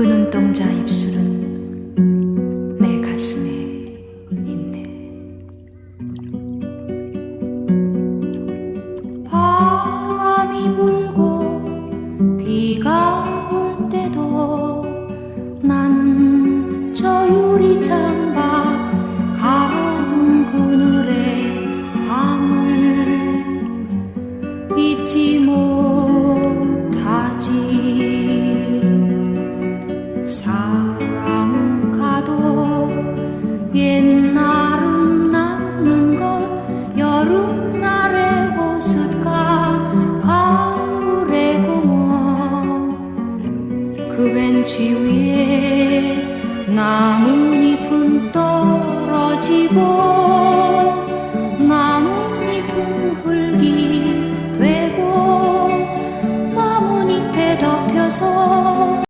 그 눈동자 입술은 내 가슴에 있네. 바람이 불고 비가 올 때도 나는 저 유리 창 밖 가로등 그늘에 밤을 잊지 못 사랑은 가도 옛날은 남는 것 여름날의 호숫가 가을의 공원. 그 벤치 위에 나뭇잎은 떨어지고 나뭇잎은 흙이 되고 나뭇잎에 덮여서